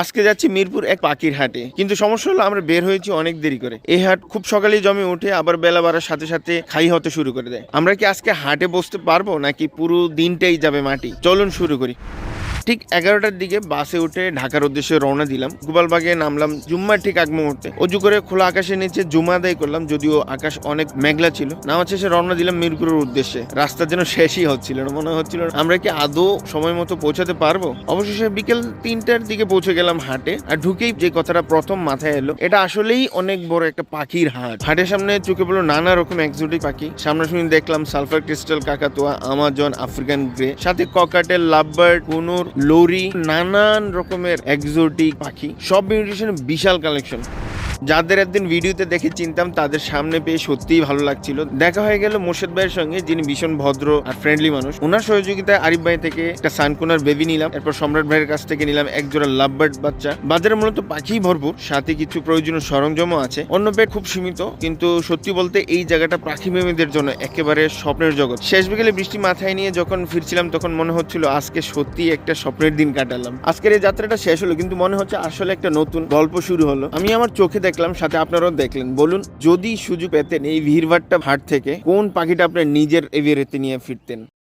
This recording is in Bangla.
আজকে যাচ্ছি মিরপুর এক পাখির হাটে। কিন্তু সমস্যা হলো আমরা বের হয়েছি অনেক দেরি করে। এই হাট খুব সকালে জমে উঠে আবার বেলা বাড়ার সাথে সাথে খাই হতে শুরু করে দেয়। আমরা কি আজকে হাটে বসতে পারব, নাকি পুরো দিনটাই যাবে মাটি? চলুন শুরু করি। ঠিক এগারোটার দিকে বাসে উঠে ঢাকার উদ্দেশ্যে রওনা দিলাম। গোপালবাগে নামলাম জুম্মার ঠিক আগ মুহূর্তে। অজু করে খোলা আকাশের নিচে জুমা আদায় করলাম, যদিও আকাশ অনেক মেঘলা ছিল। নামাজ শেষে রওনা দিলাম মিরপুরের উদ্দেশ্যে। রাস্তা যেন শেষই হচ্ছিল না, মনে হচ্ছিল আমরা কি আদৌ সময় মতো পৌঁছাতে পারব? অবশেষে বিকেল তিনটার দিকে পৌঁছে গেলাম হাটে, আর ঢুকেই যে কথাটা প্রথম মাথায় এলো, এটা আসলেই অনেক বড় একটা পাখির হাট। হাটের সামনে চোখে পড়ল নানা রকম এক্সোটিক পাখি। সামনাসামনি দেখলাম সালফার ক্রিস্টাল কাকাতুয়া, আমাজন, আফ্রিকান গ্রে সাথে ককাটেল লাভবার্ড কুনুর লরি নানান রকমের এক্সোটিক পাখি সব মিউটেশন বিশাল কালেকশন যাদের একদিন ভিডিওতে দেখে চিনতাম, তাদের সামনে পেয়ে সত্যিই ভালো লাগছিল। দেখা হয়ে গেল মোর্শেদ ভাইয়ের সঙ্গে, যিনি ভীষণ ভদ্র আর ফ্রেন্ডলি মানুষ। ওনার সহযোগিতায় আরিফ ভাই থেকে একটা সানকুনার বেবি নিলাম, এরপর সম্রাট ভাইয়ের কাছ থেকে নিলাম এক জোড়া লাভবার্ড বাচ্চা। বাজারে মূলত পাখি ভরপুর, সাথে কিছু প্রয়োজনীয় সরঞ্জামও আছে। অন্য পেট খুব সীমিত, কিন্তু সত্যি বলতে এই জায়গাটা পাখি প্রেমীদের জন্য একেবারে স্বপ্নের জগৎ। শেষ বিকেলে বৃষ্টি মাথায় নিয়ে যখন ফিরছিলাম, তখন মনে হচ্ছিল আজকে সত্যি একটা স্বপ্নের দিন কাটালাম। আজকের এই যাত্রাটা শেষ হলো, কিন্তু মনে হচ্ছে আসলে একটা নতুন গল্প শুরু হলো। আমি আমার চোখে দেখলাম, সাথে আপনারাও দেখলেন। বলুন, যদি সুযোগ পেতেন এই ভিড়ভাট্টা হাট থেকে, কোন পাখিটা আপনার নিজের এভিয়ারিতে নিয়ে ফিরতেন?